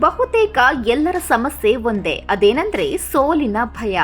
ಬಹುತೇಕ ಎಲ್ಲರ ಸಮಸ್ಯೆ ಒಂದೇ. ಅದೇನಂದ್ರೆ ಸೋಲಿನ ಭಯ.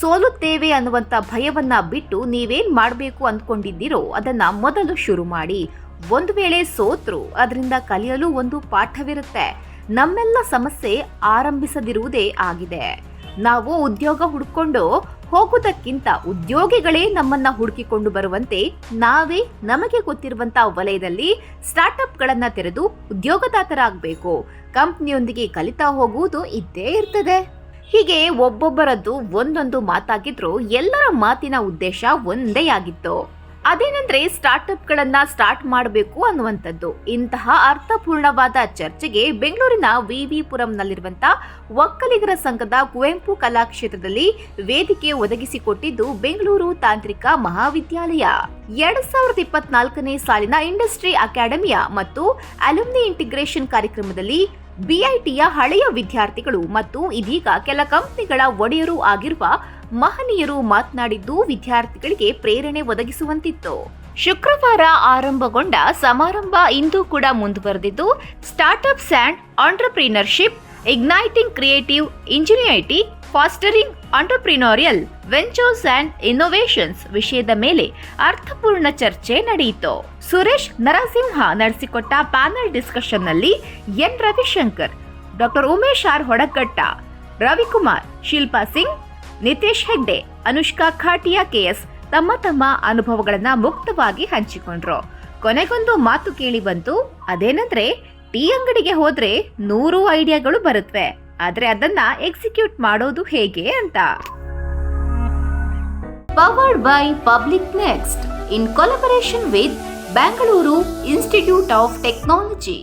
ಸೋಲುತ್ತೇವೆ ಅನ್ನುವಂತ ಭಯವನ್ನ ಬಿಟ್ಟು ನೀವೇನ್ ಮಾಡಬೇಕು ಅಂದ್ಕೊಂಡಿದ್ದೀರೋ ಅದನ್ನ ಮೊದಲು ಶುರು ಮಾಡಿ. ಒಂದು ವೇಳೆ ಸೋತ್ರು, ಅದರಿಂದ ಕಲಿಯಲು ಒಂದು ಪಾಠವಿರುತ್ತೆ. ನಮ್ಮೆಲ್ಲ ಸಮಸ್ಯೆ ಆರಂಭಿಸದಿರುವುದೇ ಆಗಿದೆ. ನಾವು ಉದ್ಯೋಗ ಹುಡ್ಕೊಂಡು ಹೋಗುವುದಕ್ಕಿಂತ ಉದ್ಯೋಗಿಗಳೇ ನಮ್ಮನ್ನ ಹುಡುಕಿಕೊಂಡು ಬರುವಂತೆ ನಾವೇ ನಮಗೆ ಗೊತ್ತಿರುವಂತ ವಲಯದಲ್ಲಿ ಸ್ಟಾರ್ಟಪ್ಗಳನ್ನು ತೆರೆದು ಉದ್ಯೋಗದಾತರಾಗಬೇಕು. ಕಂಪ್ನಿಯೊಂದಿಗೆ ಕಲಿತಾ ಹೋಗುವುದು ಇದ್ದೇ ಇರ್ತದೆ. ಹೀಗೆ ಒಬ್ಬೊಬ್ಬರದ್ದು ಒಂದೊಂದು ಮಾತಾಗಿದ್ರು ಎಲ್ಲರ ಮಾತಿನ ಉದ್ದೇಶ ಒಂದೇ ಆಗಿತ್ತು. ಅದೇನೆಂದ್ರೆ ಸ್ಟಾರ್ಟ್ಅಪ್ಗಳನ್ನ ಸ್ಟಾರ್ಟ್ ಮಾಡಬೇಕು ಅನ್ನುವಂಥದ್ದು. ಇಂತಹ ಅರ್ಥಪೂರ್ಣವಾದ ಚರ್ಚೆಗೆ ಬೆಂಗಳೂರಿನ ವಿವಿಪುರಂನಲ್ಲಿರುವಂತಹ ಒಕ್ಕಲಿಗರ ಸಂಘದ ಕುವೆಂಪು ಕಲಾಕ್ಷೇತ್ರದಲ್ಲಿ ವೇದಿಕೆ ಒದಗಿಸಿಕೊಟ್ಟಿದ್ದು ಬೆಂಗಳೂರು ತಾಂತ್ರಿಕ ಮಹಾವಿದ್ಯಾಲಯ. ಎರಡ್ ಸಾವಿರದ ಇಪ್ಪತ್ನಾಲ್ಕನೇ ಸಾಲಿನ ಇಂಡಸ್ಟ್ರಿ ಅಕಾಡೆಮಿಯ ಮತ್ತು ಅಲುಮ್ನಿ ಇಂಟಿಗ್ರೇಷನ್ ಕಾರ್ಯಕ್ರಮದಲ್ಲಿ ಬಿಐಟಿಯ ಹಳೆಯ ವಿದ್ಯಾರ್ಥಿಗಳು ಮತ್ತು ಇದೀಗ ಕೆಲ ಕಂಪನಿಗಳ ಒಡೆಯರು ಆಗಿರುವ ಮಹನೀಯರು ಮಾತನಾಡಿದ್ದು, ವಿದ್ಯಾರ್ಥಿಗಳಿಗೆ ಪ್ರೇರಣೆ ಒದಗಿಸುವಂತಿತ್ತು. ಶುಕ್ರವಾರ ಆರಂಭಗೊಂಡ ಸಮಾರಂಭ ಇಂದು ಕೂಡ ಮುಂದುವರೆದಿದ್ದು, startups and entrepreneurship, igniting creative ingenuity fostering entrepreneurial ventures and innovations ವಿಷಯದ ಮೇಲೆ ಅರ್ಥಪೂರ್ಣ ಚರ್ಚೆ ನಡೆಯಿತು. ಸುರೇಶ್ ನರಸಿಂಹ ನಡೆಸಿಕೊಟ್ಟ panel ಡಿಸ್ಕಷನ್ನಲ್ಲಿ N Ravishankar, doctor Umesh R Hodagatta Ravikumar, Shilpa Singh, Nitesh Hegde, Anushka Khatiya KS ತಮ್ಮ ತಮ್ಮ ಅನುಭವಗಳನ್ನ ಮುಕ್ತವಾಗಿ ಹಂಚಿಕೊಂಡ್ರು. ಕೊನೆಗೊಂದು ಮಾತು ಕೇಳಿ ಬಂತು, ಅದೇನಂದ್ರೆ, ಟೀ ಅಂಗಡಿಗೆ ಹೋದ್ರೆ ನೂರು ಐಡಿಯಾಗಳು ಬರುತ್ತವೆ ಆದ್ರೆ ಅದನ್ನ ಎಕ್ಸಿಕ್ಯೂಟ್ ಮಾಡೋದು ಹೇಗೆ ಅಂತ. Powered by public next in collaboration with Bengaluru institute of technology